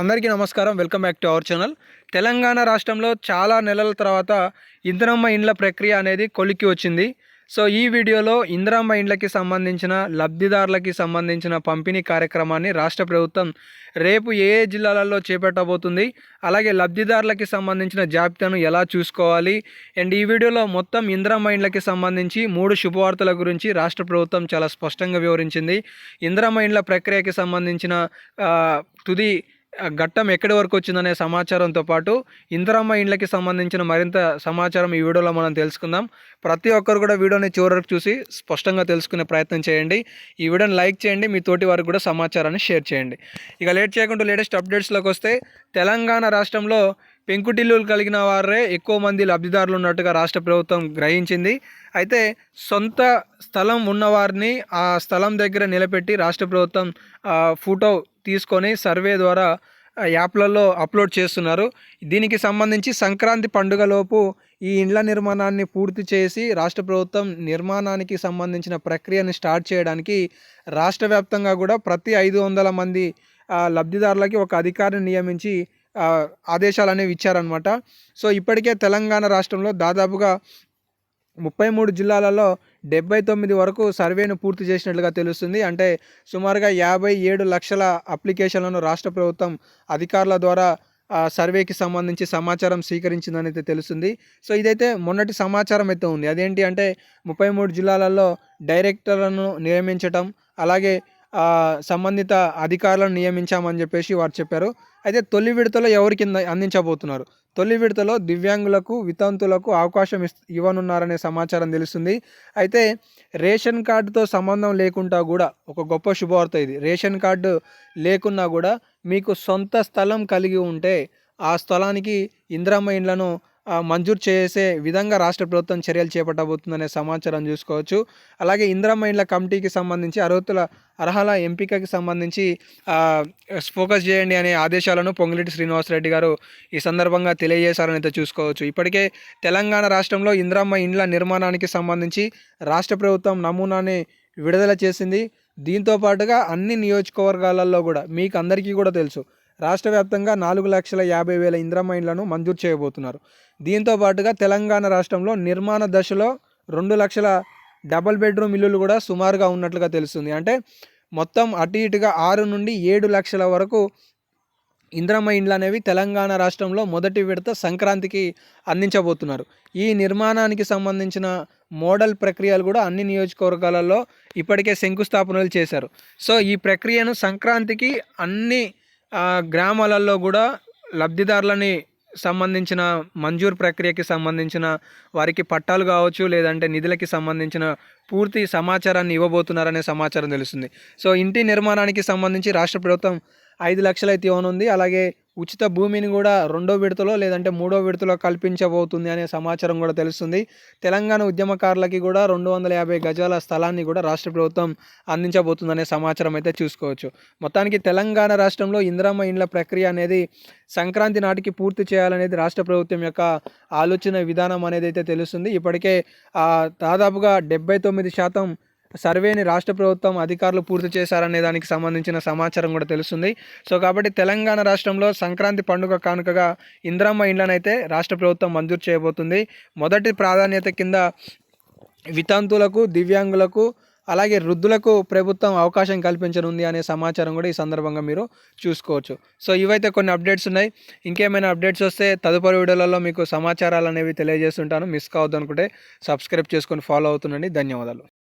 అందరికీ నమస్కారం. Welcome back to our channel. Telangana రాష్ట్రంలో చాలా నెలల తర్వాత ఇందిరమ్మ ఇండ్ల ప్రక్రియ అనేది కొలిక్కి వచ్చింది. సో ఈ వీడియోలో ఇందిరమ్మ ఇండ్లకి సంబంధించిన లబ్ధిదారులకి సంబంధించిన పంపిణీ కార్యక్రమాన్ని రాష్ట్ర ప్రభుత్వం రేపు ఏ ఏ జిల్లాలలో చేపట్టబోతుంది అలాగే లబ్ధిదారులకి సంబంధించిన జాబితాను ఎలా చూసుకోవాలి అండ్ ఈ వీడియోలో మొత్తం ఇందిరమ్మ ఇండ్లకి సంబంధించి మూడు శుభవార్తల గురించి రాష్ట్ర ప్రభుత్వం చాలా స్పష్టంగా వివరించింది. ఇందిరమ్మ ఇండ్ల ప్రక్రియకి సంబంధించిన తుది ఘట్టం ఎక్కడి వరకు వచ్చిందనే సమాచారంతో పాటు ఇందిరమ్మ ఇండ్లకి సంబంధించిన మరింత సమాచారం ఈ వీడియోలో మనం తెలుసుకుందాం. ప్రతి ఒక్కరు కూడా వీడియోని చివరికి చూసి స్పష్టంగా తెలుసుకునే ప్రయత్నం చేయండి. ఈ వీడియోని లైక్ చేయండి మీ తోటి వారికి కూడా సమాచారాన్ని షేర్ చేయండి. ఇక లేట్ చేయకుండా లేటెస్ట్ అప్డేట్స్లోకి వస్తే తెలంగాణ రాష్ట్రంలో పెంకుటిల్లులు కలిగిన వారే ఎక్కువ మంది లబ్ధిదారులు ఉన్నట్టుగా రాష్ట్ర ప్రభుత్వం గ్రహించింది. అయితే సొంత స్థలం ఉన్నవారిని ఆ స్థలం దగ్గర నిలబెట్టి రాష్ట్ర ప్రభుత్వం ఫోటో తీసుకొని సర్వే ద్వారా యాప్లలో అప్లోడ్ చేస్తున్నారు. దీనికి సంబంధించి సంక్రాంతి పండుగలోపు ఈ ఇండ్ల నిర్మాణాన్ని పూర్తి చేసి రాష్ట్ర ప్రభుత్వం నిర్మాణానికి సంబంధించిన ప్రక్రియను స్టార్ట్ చేయడానికి రాష్ట్ర వ్యాప్తంగా కూడా ప్రతి ఐదు వందల మంది లబ్ధిదారులకి ఒక అధికారిని నియమించి ఆదేశాలు అనేవి ఇచ్చారనమాట సో ఇప్పటికే తెలంగాణ రాష్ట్రంలో దాదాపుగా ముప్పై మూడు జిల్లాలలో డెబ్బై తొమ్మిది వరకు సర్వేను పూర్తి చేసినట్లుగా తెలుస్తుంది. అంటే సుమారుగా యాభై ఏడు లక్షల అప్లికేషన్లను రాష్ట్ర ప్రభుత్వం అధికారుల ద్వారా సర్వేకి సంబంధించి సమాచారం స్వీకరించిందని అయితే తెలుస్తుంది. సో ఇదైతే మొన్నటి సమాచారం అయితే ఉంది. అదేంటి అంటే ముప్పై మూడు జిల్లాలలో డైరెక్టర్లను నియమించటం అలాగే సంబంధిత అధికారులను నియమించామని చెప్పేసి వారు చెప్పారు. అయితే తొలి విడతలో ఎవరికి అందించబోతున్నారు? తొలి విడతలో దివ్యాంగులకు వితంతులకు అవకాశం ఇవ్వనున్నారనే సమాచారం తెలుస్తుంది. అయితే రేషన్ కార్డుతో సంబంధం లేకుండా కూడా ఒక గొప్ప శుభవార్త ఇది. రేషన్ కార్డు లేకున్నా కూడా మీకు సొంత స్థలం కలిగి ఉంటే ఆ స్థలానికి ఇందిరమ్మ ఇండ్లను మంజూరు చేసే విధంగా రాష్ట్ర ప్రభుత్వం చర్యలు చేపట్టబోతుందనే సమాచారం చూసుకోవచ్చు. అలాగే ఇందిరమ్మ ఇండ్ల కమిటీకి సంబంధించి అర్హతల అర్హల ఎంపికకి సంబంధించి ఫోకస్ చేయండి అనే ఆదేశాలను పొంగిరెడ్డి శ్రీనివాసరెడ్డి గారు ఈ సందర్భంగా తెలియజేశారని అయితే చూసుకోవచ్చు. ఇప్పటికే తెలంగాణ రాష్ట్రంలో ఇందిరమ్మ ఇండ్ల నిర్మాణానికి సంబంధించి రాష్ట్ర ప్రభుత్వం నమూనాని విడుదల చేసింది. దీంతో పాటుగా అన్ని నియోజకవర్గాలలో కూడా మీకు అందరికీ కూడా తెలుసు రాష్ట్ర వ్యాప్తంగా నాలుగు లక్షల యాభై వేల ఇంద్రమైన్లను మంజూరు చేయబోతున్నారు. దీంతో పాటుగా తెలంగాణ రాష్ట్రంలో నిర్మాణ దశలో రెండు లక్షల డబల్ బెడ్రూమ్ ఇల్లులు కూడా సుమారుగా ఉన్నట్లుగా తెలుస్తుంది. అంటే మొత్తం అటు ఇటుగా ఆరు నుండి ఏడు లక్షల వరకు ఇంద్రమ్మ ఇండ్లు అనేవి తెలంగాణ రాష్ట్రంలో మొదటి విడత సంక్రాంతికి అందించబోతున్నారు. ఈ నిర్మాణానికి సంబంధించిన మోడల్ ప్రక్రియలు కూడా అన్ని నియోజకవర్గాలలో ఇప్పటికే శంకుస్థాపనలు చేశారు. సో ఈ ప్రక్రియను సంక్రాంతికి అన్ని గ్రామాలలో కూడా లబ్ధిదారులని సంబంధించిన మంజూరు ప్రక్రియకి సంబంధించిన వారికి పట్టాలు కావచ్చు లేదంటే నిధులకి సంబంధించిన పూర్తి సమాచారాన్ని ఇవ్వబోతున్నారనే సమాచారం తెలుస్తుంది. సో ఇంటి నిర్మాణానికి సంబంధించి రాష్ట్ర ప్రభుత్వం ఐదు లక్షలు అయితే ఇవ్వనుంది. అలాగే ఉచిత భూమిని కూడా రెండో విడతలో లేదంటే మూడో విడతలో కల్పించబోతుంది అనే సమాచారం కూడా తెలుస్తుంది. తెలంగాణ ఉద్యమకారులకి కూడా రెండు వందల యాభై గజాల స్థలాన్ని కూడా రాష్ట్ర ప్రభుత్వం అందించబోతుందనే సమాచారం అయితే చూసుకోవచ్చు. మొత్తానికి తెలంగాణ రాష్ట్రంలో ఇందిరమ్మ ఇండ్ల ప్రక్రియ అనేది సంక్రాంతి నాటికి పూర్తి చేయాలనేది రాష్ట్ర ప్రభుత్వం యొక్క ఆలోచన విధానం అనేది అయితే తెలుస్తుంది. ఇప్పటికే దాదాపుగా డెబ్బై తొమ్మిది శాతం సర్వేని రాష్ట్ర ప్రభుత్వం అధికారులు పూర్తి చేశారనే దానికి సంబంధించిన సమాచారం కూడా తెలుస్తుంది. సో కాబట్టి తెలంగాణ రాష్ట్రంలో సంక్రాంతి పండుగ కానుకగా ఇంద్రమ్మ ఇండ్లనైతే రాష్ట్ర ప్రభుత్వం మంజూరు చేయబోతుంది. మొదటి ప్రాధాన్యత కింద వితంతులకు దివ్యాంగులకు అలాగే వృద్ధులకు ప్రభుత్వం అవకాశం కల్పించనుంది అనే సమాచారం కూడా ఈ సందర్భంగా మీరు చూసుకోవచ్చు. సో ఇవైతే కొన్ని అప్డేట్స్ ఉన్నాయి. ఇంకేమైనా అప్డేట్స్ వస్తే తదుపరి వీడియోలలో మీకు సమాచారాలు అనేవి తెలియజేస్తుంటాను. మిస్ కావద్దు అనుకుంటే సబ్స్క్రైబ్ చేసుకొని ఫాలో అవుతుండండి. ధన్యవాదాలు.